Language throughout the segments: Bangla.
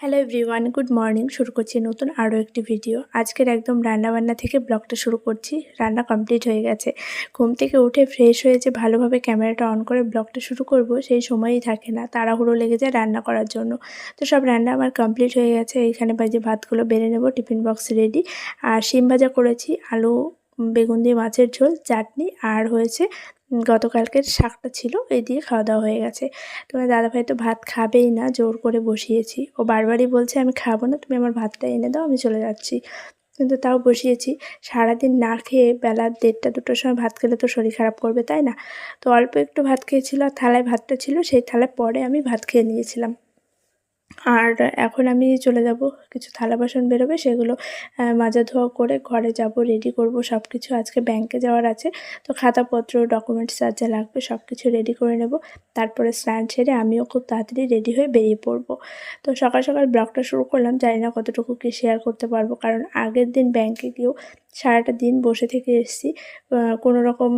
হ্যালো এভরিওয়ান গুড মর্নিং শুরু করছি নতুন আরও একটি ভিডিও আজকের একদম রান্নাবান্না থেকে ব্লগটা শুরু করছি। রান্না কমপ্লিট হয়ে গেছে। ঘুম থেকে উঠে ফ্রেশ হয়ে যে ভালোভাবে ক্যামেরাটা অন করে ব্লগটা শুরু করব, সেই সময়ই থাকে না। তাড়াহুড়ো লেগে যায় রান্না করার জন্য। তো সব রান্না আমার কমপ্লিট হয়ে গেছে। এখানে বাজে ভাতগুলো বেড়ে নেব, টিফিন বক্স রেডি আর শিম ভাজা করেছি, আলু বেগুন দিয়ে মাছের ঝোল, চাটনি, আর হয়েছে গতকালকের শাকটা ছিল, এই দিয়ে খাওয়া দাওয়া হয়ে গেছে। তোমার দাদাভাই তো ভাত খাবেই না, জোর করে বসিয়েছি। ও বারবারই বলছে, আমি খাব না, তুমি আমার ভাতটা এনে দাও, আমি চলে যাচ্ছি। কিন্তু তাও বসিয়েছি। সারাদিন না খেয়ে বেলা দেড়টা, দুটোর সময় ভাত খেলে তো শরীর খারাপ করবে, তাই না? তো অল্প একটু ভাত খেয়েছিল, আর থালায় ভাতটা ছিল, সেই থালায় পরে আমি ভাত খেয়ে নিয়েছিলাম। আর এখন আমি চলে যাব, কিছু থালা বাসন বেরোবে, সেগুলো মাজা ধোয়া করে ঘরে যাব রেডি করব সব কিছু আজকে ব্যাংকে যাওয়ার আছে, তো খাতাপত্র ডকুমেন্টস যা যা লাগবে সব কিছু রেডি করে নেব। তারপরে স্নান সেরে আমিও খুব তাড়াতাড়ি রেডি হয়ে বেরিয়ে পড়ব। তো সকাল সকাল ব্লগটা শুরু করলাম, জানি না কতটুকু কি শেয়ার করতে পারব, কারণ আগের দিন ব্যাংকে গিয়েও সারাটা দিন বসে থেকে এসেছি। কোনো রকম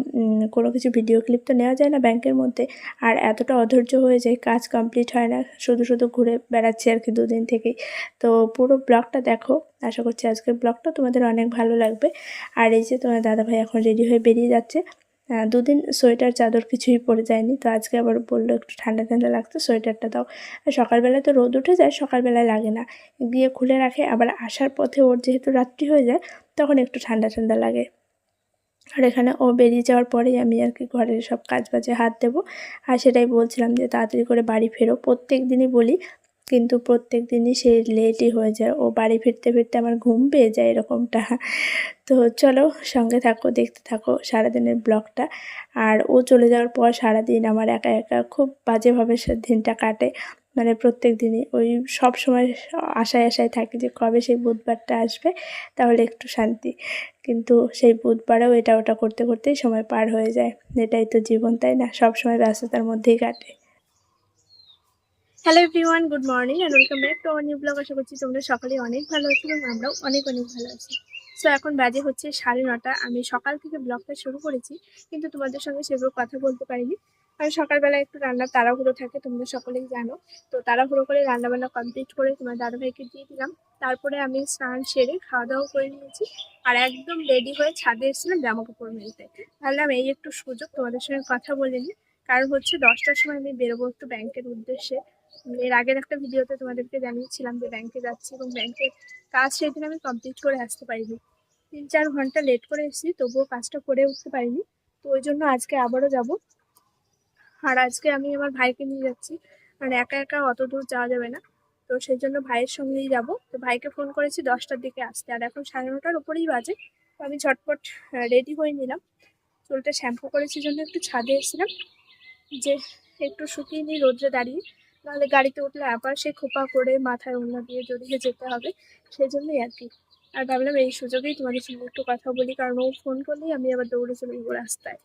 কোনো কিছু ভিডিও ক্লিপ তো নেওয়া যায় না ব্যাংকের মধ্যে। আর এতটা অধৈর্য হয়ে যায় কাজ কমপ্লিট হয় না, শুধু শুধু ঘুরে বেড়াচ্ছি আর কি দুদিন থেকেই। তো পুরো ব্লগটা দেখো। আশা করছি আজকের ব্লগটা তোমাদের অনেক ভালো লাগবে। আর এই যে তোমার দাদাভাই এখন রেডি হয়ে বেরিয়ে যাচ্ছে। দুদিন সোয়েটার, চাদর কিছুই পরে যায়নি। তো আজকে আবার বলল একটু ঠান্ডা ঠান্ডা লাগতো সোয়েটারটা দাও। আর সকালবেলায় তো রোদ উঠে যায়, সকালবেলায় লাগে না। গিয়ে খুলে রাখে। আবার আসার পথে ওর যেহেতু রাত্রি হয়ে যায় তখন একটু ঠান্ডা ঠান্ডা লাগে। আর এখানে ও বেরিয়ে যাওয়ার পরেই আমি আর কি ঘরের সব কাজ বাজে হাত দেবো। আর সেটাই বলছিলাম যে তাড়াতাড়ি করে বাড়ি ফেরো। প্রত্যেক দিনই বলি, কিন্তু প্রত্যেক দিনই সে লেটই হয়ে যায়। ও বাড়ি ফিরতে ফিরতে আমার ঘুম পেয়ে যায় এরকমটা। তো চলো সঙ্গে থাকো, দেখতে থাকো সারাদিনের ব্লগটা। আর ও চলে যাওয়ার পর সারাদিন আমার একা একা খুব বাজেভাবে দিনটা কাটে। মানে প্রত্যেক দিনই ওই সব সময় আশায় আশায় থাকি যে কবে সেই বুধবারটা আসবে, তাহলে একটু শান্তি। কিন্তু সেই বুধবারেও এটা ওটা করতে করতেই সময় পার হয়ে যায়। এটাই তো জীবন, তাই না? সব সময় ব্যস্ততার মধ্যেই কাটে। Hello everyone good morning and welcome back to আমার নিউ ব্লগ আশা করছি তোমরা সকালে অনেক ভালো আছো এবং আমরাও অনেক অনেক ভালো আছি। সো এখন বাজে হচ্ছে সাড়ে নটা। আমি সকাল থেকে ব্লগটা শুরু করেছি, কিন্তু তোমাদের সঙ্গে সেগুলো কথা বলতে পারিনি। কারণ সকালবেলা একটু রান্নার তাড়াহুড়ো থাকে, তোমরা সকলেই জানো। তো তাড়াহুড়ো করে রান্নাবান্না কমপ্লিট করে তোমার দাদাভাইকে দিয়ে দিলাম। তারপরে আমি স্নান সেরে খাওয়া দাওয়া করে নিয়েছি। আর একদম রেডি হয়ে ছাদে এসেছিলাম জামা কাপড় মেলতে। ভাবলাম এই একটু সুযোগ, তোমাদের সঙ্গে কথা বলে নিই। কারণ হচ্ছে দশটার সময় আমি বেরোবো একটু ব্যাংকের উদ্দেশ্যে। এর আগের একটা ভিডিওতে তোমাদেরকে জানিয়েছিলাম যে ব্যাংকে যাচ্ছি এবং ব্যাংকের কাজ সেদিন আমি কমপ্লিট করে আসতে পারিনি। তিন চার ঘণ্টা লেট করে এসেছি, তবুও কাজটা করে উঠতে পারিনি। তো ওই জন্য আজকে আবারও যাব। আর আজকে আমি আমার ভাইকে নিয়ে যাচ্ছি। মানে একা একা অত দূর যাওয়া যাবে না। তো সেই জন্য ভাইয়ের সঙ্গেই যাব। তো ভাইকে ফোন করেছি দশটার দিকে আসতে। আর এখন সাড়ে নটার উপরেই বাজে। তো আমি ঝটপট রেডি হয়ে নিলাম। চুলটা শ্যাম্পু করেছি জন্য একটু ছাদে এসেছিলাম। যে একটু শুকিয়ে নিই রোদ্রে দাঁড়িয়ে। নাহলে গাড়িতে উঠলে আবার সে খোপা করে মাথায় অন্য দিয়ে জড়িয়ে যেতে হবে। সেই জন্যই আর কি। আর ভাবলাম এই সুযোগেই তোমাদের সঙ্গে একটু কথা বলি। কারণ ও ফোন করলেই আমি আবার দৌড়ে চলে যাব রাস্তায়।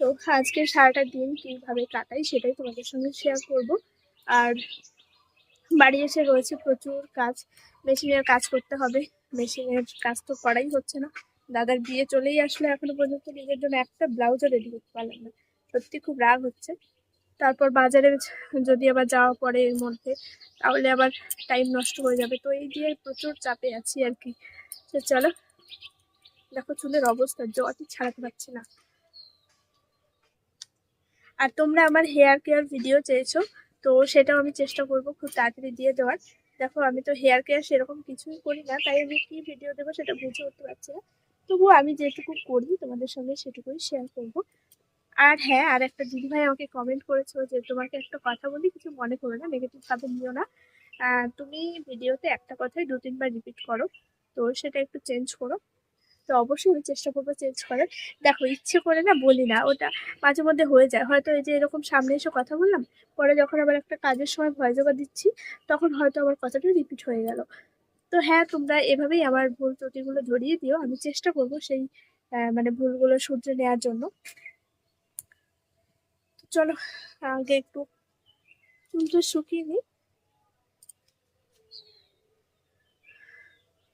তো আজকে সারাটা দিন কীভাবে কাটাই সেটাই তোমাদের সঙ্গে শেয়ার করব। আর বাড়ি এসে রয়েছে প্রচুর কাজ মেশিনের কাজ করতে হবে। মেশিনের কাজ তো করাই হচ্ছে না। দাদার বিয়ে চলেই আসলে এখনও পর্যন্ত, নিজের জন্য একটা ব্লাউজও রেডি করতে পারলাম না। সত্যি খুব রাগ হচ্ছে। তারপর বাজারে যদি আবার যাওয়া পড়ে এর মধ্যে, তাহলে আবার টাইম নষ্ট হয়ে যাবে। তো এই দিয়ে প্রচুর চাপে আছি আর কি। চলো, দেখো চুলের অবস্থা জটই ছাড়াতে পারছি না। আর তোমরা আমার হেয়ার কেয়ার ভিডিও চেয়েছো, তো সেটাও আমি চেষ্টা করব খুব তাড়াতাড়ি দিয়ে দেওয়ার। দেখো, আমি তো হেয়ার কেয়ার সেরকম কিছুই করি না, তাই আমি কী ভিডিও দেবো সেটা বুঝে উঠতে পারছি না। তবুও আমি যেটুকু করি, তোমাদের সঙ্গে সেটুকুই শেয়ার করব। আর হ্যাঁ আর একটা দিদিভাই আমাকে কমেন্ট করেছ যে, তোমাকে একটা কথা বলি, কিছু মনে করো না নেগেটিভভাবে নিও না। তুমি ভিডিওতে একটা কথাই দু তিনবার রিপিট করো, তো সেটা একটু চেঞ্জ করো। তো অবশ্যই আমি চেষ্টা করব চেঞ্জ করার। দেখো, ইচ্ছে করে না বলি না, ওটা মাঝে মধ্যে হয়ে যায়। হয়তো এই যে এরকম সামনে এসে কথা বললাম, পরে যখন আবার একটা কাজের সময় ভয় জবা দিচ্ছি, তখন হয়তো আমার কথাটা রিপিট হয়ে গেল। তো হ্যাঁ তোমরা এভাবেই আমার ভুল ত্রুটিগুলো ধরিয়ে দিও। আমি চেষ্টা করব সেই মানে ভুলগুলো শুধরে নেওয়ার জন্য। চলো, আগে একটু চুলটা শুকিয়ে নিই।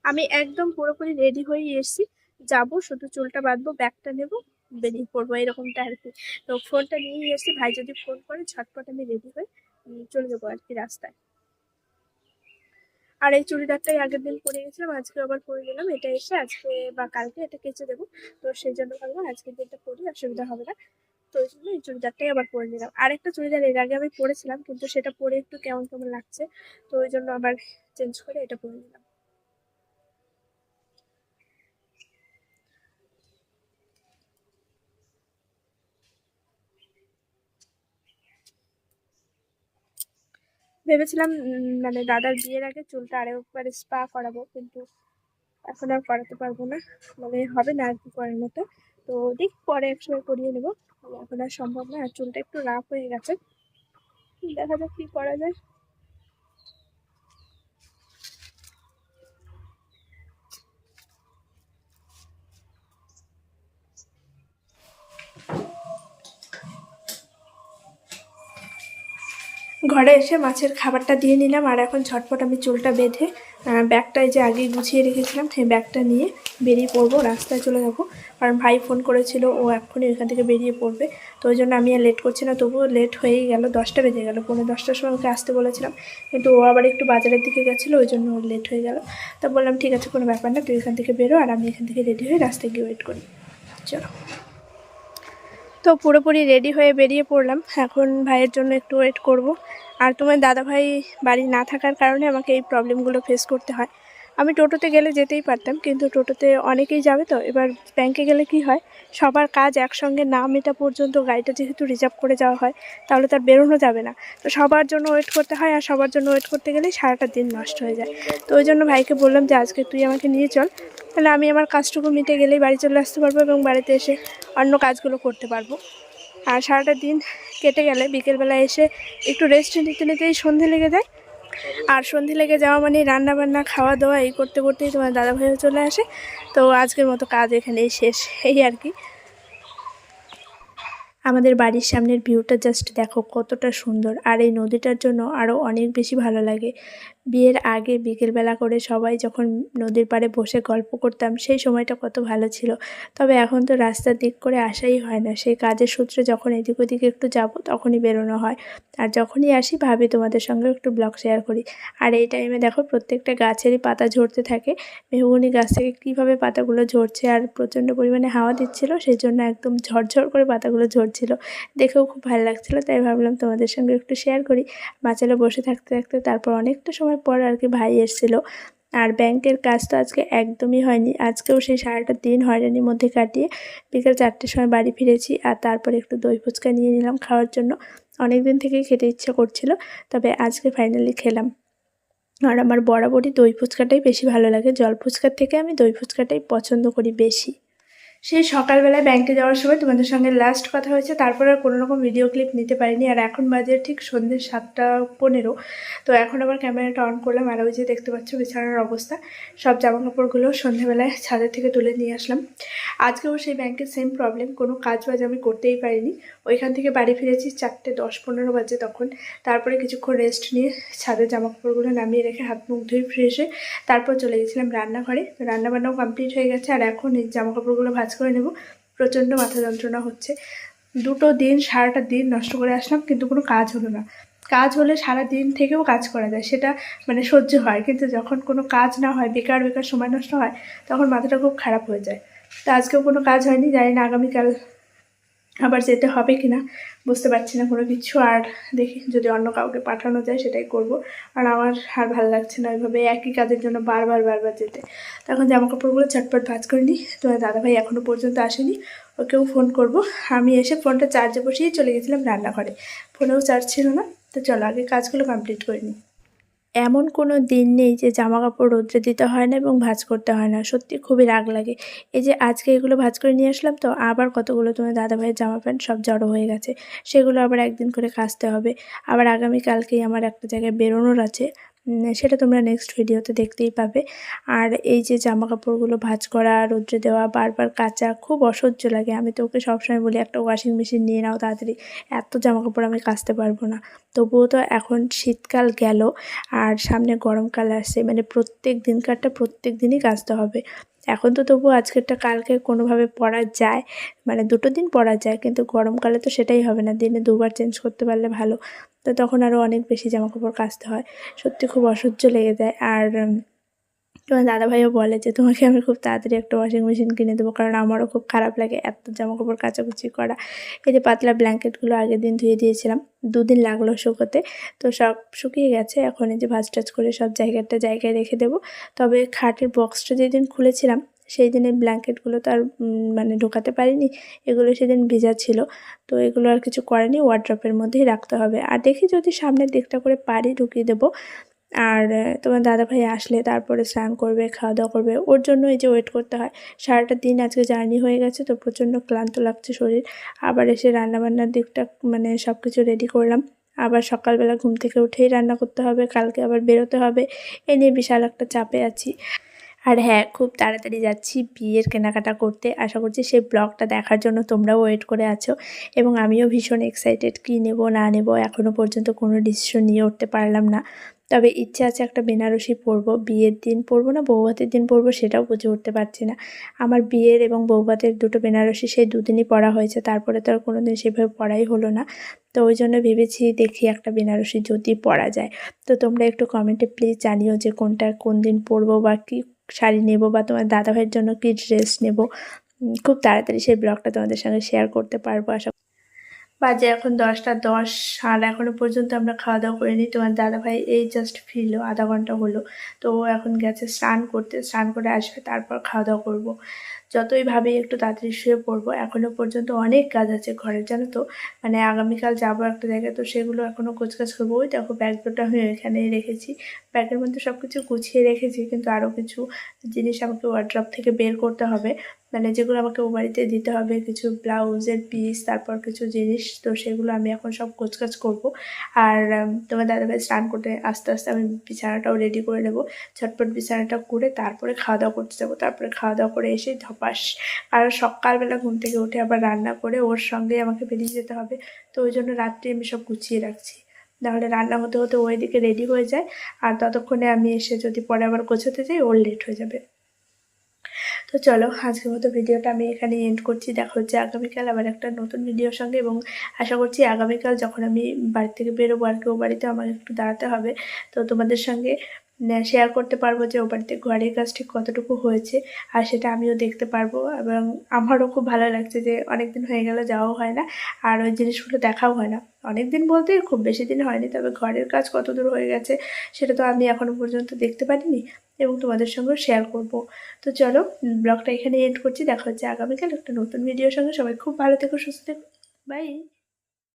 আমি একদম পুরোপুরি রেডি হয়ে এসেছি। যাব, শুধু চুলটা বাঁধবো, ব্যাগটা নেব, বেরিয়ে পড়ব, এরকমটা আর কি। তো ফোনটা নিয়ে এসেছি ভাই যদি ফোন করে, ঝটপট আমি রেডি হয়ে চলে যাব আর কি রাস্তায়। আর এই চুড়িদারটাই আগের দিন পরে গেছিলাম আজকে আবার পরে গেলাম এটা এসে আজকে বা কালকে এটা কেচে দেবো। তো সেই জন্য ভাবলাম আজকের দিনটা পরি, অসুবিধা হবে না। তো ওই জন্য এই চুড়িদারটাই আবার পরে নিলাম। আরেকটা চুড়িদার এর আগে আমি পরেছিলাম, কিন্তু সেটা পরে একটু কেমন কেমন লাগছে, তো ওই জন্য আবার চেঞ্জ করে এটা পরে নিলাম। ভেবেছিলাম মানে দাদার বিয়ের আগে চুলটা আরেকবার স্পা করাবো, কিন্তু এখন আর করাতে পারব না। মানে হবে না আর কি করার মতো। তো দেখ, পরে একসময় করিয়ে নেব। এখন আর সম্ভব না, আর চুলটা একটু রাফ হয়ে গেছে। দেখা যাক কি করা যায়। ঘরে এসে মাছের খাবারটা দিয়ে নিলাম। আর এখন ঝটপট আমি চুলটা বেঁধে ব্যাগটায় যে আগেই গুছিয়ে রেখেছিলাম, সেই ব্যাগটা নিয়ে বেরিয়ে পড়ব, রাস্তায় চলে যাব। কারণ ভাই ফোন করেছিল, ও এক্ষুনি এখান থেকে বেরিয়ে পড়বে। তো ওই জন্য আমি আর লেট করছি না, তবুও লেট হয়েই গেল, দশটা বেজে গেল পনেরো দশটার সময় ওকে আসতে বলেছিলাম। কিন্তু ও আবার একটু বাজারের দিকে গেছিল, ওই জন্য ওর লেট হয়ে গেল। তা বললাম, ঠিক আছে, কোনো ব্যাপার না, তুই এখান থেকে বেরো, আর আমি এখান থেকে রেডি হয়ে রাস্তায় গিয়ে ওয়েট করি। চলো। তো পুরোপুরি রেডি হয়ে বেরিয়ে পড়লাম। এখন ভাইয়ের জন্য একটু ওয়েট করব। আর তোমার দাদা ভাই বাড়ি না থাকার কারণে আমাকে এই প্রবলেমগুলো ফেস করতে হয়। আমি টোটোতে গেলে যেতেই পারতাম, কিন্তু টোটোতে অনেকেই যাবে তো, এবার ব্যাংকে গেলে কি হয়? সবার কাজ একসঙ্গে না মেটা পর্যন্ত গাড়িটা যেহেতু রিজার্ভ করে যাওয়া হয়, তাহলে তার বেরোনো যাবে না। তো সবার জন্য ওয়েট করতে হয়, আর সবার জন্য ওয়েট করতে গেলেই সারাটা দিন নষ্ট হয়ে যায়। তো ওই জন্য ভাইকে বললাম যে, আজকে তুই আমাকে নিয়ে চল। তাহলে আমি আমার কাজটুকু মিটে গেলেই বাড়ি চলে আসতে পারব এবং বাড়িতে এসে অন্য কাজগুলো করতে পারব। আর সারাটা দিন কেটে গেলে বিকেলবেলা এসে একটু রেস্ট নিতে নিতেই সন্ধে লেগে যায়। আর সন্ধে লেগে যাওয়া মানে রান্না বান্না খাওয়া দাওয়া এই করতে করতেই তোমার দাদা ভাইও চলে আসে। তো আজকের মতো কাজ এখানেই শেষ, এই আর কি। আমাদের বাড়ির সামনের ভিউটা জাস্ট দেখো কতটা সুন্দর। আর এই নদীটার জন্য আরও অনেক বেশি ভালো লাগে। বিয়ের আগে বিকেলবেলা করে সবাই যখন নদীর পাড়ে বসে গল্প করতাম, সেই সময়টা কত ভালো ছিল। তবে এখন তো রাস্তার দিক করে আসাই হয় না। সেই কাজের সূত্রে যখন এদিক ওদিকে একটু যাব, তখনই বেরোনো হয়। আর যখনই আসি, ভাবি তোমাদের সঙ্গে একটু ব্লগ শেয়ার করি। আর এই টাইমে দেখো, প্রত্যেকটা গাছেরই পাতা ঝরতে থাকে। মেহগুনি গাছ থেকে কীভাবে পাতাগুলো ঝরছে আর প্রচণ্ড পরিমাণে হাওয়া দিচ্ছিল, সেই জন্য একদম ঝরঝর করে পাতাগুলো ঝরছিল। দেখেও খুব ভালো লাগছিল, তাই ভাবলাম তোমাদের সঙ্গে একটু শেয়ার করি। বাচ্চারা বসে থাকতে থাকতে তারপর অনেকটা সময় পর আর কি ভাই এসেছিল। আর ব্যাংকের কাজ তো আজকে একদমই হয়নি। আজকেও সেই সারাটা দিন হয়রানির মধ্যে কাটিয়ে বিকেল চারটের সময় বাড়ি ফিরেছি আর তারপরে একটু দই ফুচকা নিয়ে নিলাম খাওয়ার জন্য। অনেক দিন থেকেই খেতে ইচ্ছা করছিল, তবে আজকে ফাইনালি খেলাম। আর আমার বরাবরই দই ফুচকাটাই বেশি ভালো লাগে। জল ফুচকার থেকে আমি দই ফুচকাটাই পছন্দ করি বেশি। সেই সকালবেলায় ব্যাংকে যাওয়ার সময় তোমাদের সঙ্গে লাস্ট কথা হয়েছে, তারপর আর কোনো রকম ভিডিও ক্লিপ নিতে পারিনি, আর এখন বাজে ঠিক সন্ধ্যে সাতটা পনেরো। তো এখন আবার ক্যামেরাটা অন করলাম, আর ওই যে দেখতে পাচ্ছ বিছানার অবস্থা। সব জামা কাপড়গুলো সন্ধ্যেবেলায় ছাদের থেকে তুলে নিয়ে আসলাম। আজকেও সেই ব্যাংকের সেম প্রবলেম কোনো কাজ বাজ আমি করতেই পারিনি। ওইখান থেকে বাড়ি ফিরেছি চারটে দশ পনেরো বাজে তখন। তারপরে কিছুক্ষণ রেস্ট নিয়ে ছাদের জামা কাপড়গুলো নামিয়ে রেখে হাত মুখ ধুয়ে ফ্রেশে তারপর চলে গেছিলাম রান্নাঘরে। রান্নাবান্নাও কমপ্লিট হয়ে গেছে, আর এখন এই জামা কাপড়গুলো ভাজ করে নেব। প্রচণ্ড মাথা যন্ত্রণা হচ্ছে। দুটো দিন, সারাটা দিন নষ্ট করে আসলাম, কিন্তু কোনো কাজ হলো না। কাজ হলে সারা দিন থেকেও কাজ করা যায়, সেটা মানে সহ্য হয়। কিন্তু যখন কোনো কাজ না হয়, বেকার বেকার সময় নষ্ট হয়, তখন মাথাটা খুব খারাপ হয়ে যায়। তো আজকেও কোনো কাজ হয়নি, জানি না আগামীকাল আবার যেতে হবে কি না বুঝতে পারছি না কোনো কিছু। আর দেখি যদি অন্য কাউকে পাঠানো যায় সেটাই করব। আর আমার আর ভালো লাগছে না ওইভাবে একই কাজের জন্য বারবার বারবার যেতে। তখন জামা কাপড়গুলো চটপট ভাজ করে নিই। তোমার দাদাভাই এখনও পর্যন্ত আসেনি, ওকেও ফোন করব। আমি এসে ফোনটা চার্জে বসিয়ে চলে গেছিলাম রান্নাঘরে। ফোনেও চার্জ ছিল না। তো চলো আগে কাজগুলো কমপ্লিট করে নিই। এমন কোনো দিন নেই যে জামা কাপড় রোদ্রে দিতে হয় না এবং ভাজ করতে হয় না। সত্যি খুবই রাগ লাগে। এই যে আজকে এগুলো ভাজ করে নিয়ে আসলাম তো আবার কতগুলো তোমার দাদাভাইয়ের জামা প্যান্ট সব জড়ো হয়ে গেছে। সেগুলো আবার একদিন করে কাচতে হবে। আবার আগামীকালকেই আমার একটা জায়গায় বেরোনোর আছে। সেটা তোমরা নেক্সট ভিডিওতে দেখতেই পাবে। আর এই যে জামা কাপড়গুলো ভাঁজ করা, রোদ্রে দেওয়া, বারবার কাচা, খুব অসহ্য লাগে। আমি তো ওকে সবসময় বলি, একটা ওয়াশিং মেশিন নিয়ে নাও তাড়াতাড়ি। এত জামা কাপড় আমি কাচতে পারব না। তবুও তো এখন শীতকাল গেল, আর সামনে গরমকাল আসছে। মানে প্রত্যেক দিনকারটা প্রত্যেক দিনই কাচতে হবে। এখন তো তবু আজকেরটা কালকে কোনোভাবে পরা যায়। মানে দুটো দিন পরা যায়, কিন্তু গরমকালে তো সেটাই হবে না। দিনে দুবার চেঞ্জ করতে পারলে ভালো। তো তখন আরও অনেক বেশি জামা কাপড় কাচতে হয়। সত্যি খুব অসহ্য লেগে যায়। আর তোমার দাদাভাইও বলে যে, তোমাকে আমি খুব তাড়াতাড়ি একটা ওয়াশিং মেশিন কিনে দেবো, কারণ আমারও খুব খারাপ লাগে এত জামা কাপড় কাচাকুচি করা। এই যে পাতলা ব্ল্যাঙ্কেটগুলো আগের দিন ধুয়ে দিয়েছিলাম, দুদিন লাগল শুকোতে। তো সব শুকিয়ে গেছে, এখন এই যে ভাজ টাজ করে সব জায়গাটা জায়গায় রেখে দেবো। তবে খাটের বক্সটা যেদিন খুলেছিলাম সেই দিনের ব্ল্যাঙ্কেটগুলো তো আর মানে ঢোকাতে পারিনি। এগুলো সেদিন ভেজা ছিল। তো এগুলো আর কিছু করেনি। ওয়ার্ড্রপের মধ্যেই রাখতে হবে। আর দেখি যদি সামনের দিকটা করে পারি ঢুকিয়ে দেবো। আর তোমার দাদাভাই আসলে তারপরে স্নান করবে খাওয়া দাওয়া করবে। ওর জন্য এই যে ওয়েট করতে হয়। সারাটা দিন আজকে জার্নি হয়ে গেছে তো প্রচণ্ড ক্লান্ত লাগছে শরীর। আবার এসে রান্নাবান্নার দিকটা মানে সব কিছু রেডি করলাম। আবার সকালবেলা ঘুম থেকে উঠেই রান্না করতে হবে। কালকে আবার বেরোতে হবে। এ নিয়ে বিশাল একটা চাপে আছি। আর হ্যাঁ খুব তাড়াতাড়ি যাচ্ছি বিয়ের কেনাকাটা করতে। আশা করছি সেই ব্লগটা দেখার জন্য তোমরাও ওয়েট করে আছো এবং আমিও ভীষণ এক্সাইটেড কী নেব, না নেব এখনও পর্যন্ত কোনো ডিসিশন নিয়ে উঠতে পারলাম না। তবে ইচ্ছে আছে একটা বেনারসি পরবো, বিয়ের দিন পরবো না, বৌভাতের দিন পরবো সেটাও বুঝে উঠতে পারছি না। আমার বিয়ের এবং বৌভাতের দুটো বেনারসি সেই দুদিনই পরা হয়েছে, তারপরে তো আর কোনো দিন সেভাবে পড়াই হলো না। তো ওই জন্য ভেবেছি দেখি একটা বেনারসি যদি পরা যায়। তো তোমরা একটু কমেন্টে প্লিজ জানিও যে কোনটা কোন দিন পরবো বা কী শাড়ি নেব বা তোমার দাদাভাইয়ের জন্য কি ড্রেস নেব খুব তাড়াতাড়ি সেই ব্লগটা তোমাদের সঙ্গে শেয়ার করতে পারব, আশা বাজে এখন দশটা দশ, আর এখনও পর্যন্ত আমরা খাওয়া দাওয়া করিনি। তোমার দাদাভাই এই জাস্ট ফিরলো, আধা ঘণ্টা হলো। তো ও এখন গেছে স্নান করতে, স্নান করে আসবে, তারপর খাওয়া দাওয়া করব। যতই ভাবি একটু তাড়াতাড়ি শুয়ে পড়ব, এখনও পর্যন্ত অনেক কাজ আছে ঘরের জানো তো? মানে আগামীকাল যাব একটা জায়গায়, তো সেগুলো এখনও কুচকাচ করব। ওই দেখো ব্যাগ দুটো আমি ওইখানেই রেখেছি। ব্যাগের মধ্যে সব কিছু গুছিয়ে রেখেছি, কিন্তু আরও কিছু জিনিস আমাকে ওয়ার্ড্রপ থেকে বের করতে হবে। মানে যেগুলো আমাকে ও বাড়িতে দিতে হবে, কিছু ব্লাউজের পিস তারপর কিছু জিনিস, তো সেগুলো আমি এখন সব গোছগাছ করব। আর তোমার দাদাভাই স্নান করতে আস্তে আস্তে আমি বিছানাটাও রেডি করে নেব। ঝটপট বিছানাটা করে তারপরে খাওয়া দাওয়া করতে যাব। তারপরে খাওয়া দাওয়া করে এসে ধপাস। আর সকালবেলা ঘুম থেকে উঠে আবার রান্না করে ওর সঙ্গেই আমাকে বেরিয়ে যেতে হবে। তো ওই জন্য রাত্রে আমি সব গুছিয়ে রাখছি। নাহলে রান্না হতে হতে ওইদিকে রেডি হয়ে যায়। আর ততক্ষণে আমি এসে যদি পরে আবার গোছাতে যাই ওর লেট হয়ে যাবে। তো চলো, আজকের মতো ভিডিওটা আমি এখানে এন্ড করছি। দেখা হচ্ছে আগামীকাল আবার একটা নতুন ভিডিওর সঙ্গে এবং আশা করছি আগামীকাল যখন আমি বাড়ি থেকে বেরোবো আর কেউ বাড়িতে আমাকে একটু দাঁড়াতে হবে, তো তোমাদের সঙ্গে শেয়ার করতে পারব যে ও বাড়িতে ঘরের কাজ ঠিক কতটুকু হয়েছে, আর সেটা আমিও দেখতে পারব। এবং আমারও খুব ভালো লাগছে যে অনেক দিন হয়ে গেল যাওয়াও হয় না, আর ওই জিনিসগুলো দেখাও হয় না। অনেক দিন বলতে খুব বেশি দিন হয়নি, তবে ঘরের কাজ কত দূর হয়ে গেছে সেটা তো আমি এখনও পর্যন্ত দেখতে পারিনি এবং তোমাদের সঙ্গেও শেয়ার করব। তো চলো ব্লগটা এখানে এন্ড করছি, দেখা হচ্ছে আগামীকাল একটা নতুন ভিডিওর সঙ্গে। সবাই খুব ভালো থেকো, সুস্থ থেকো। বাই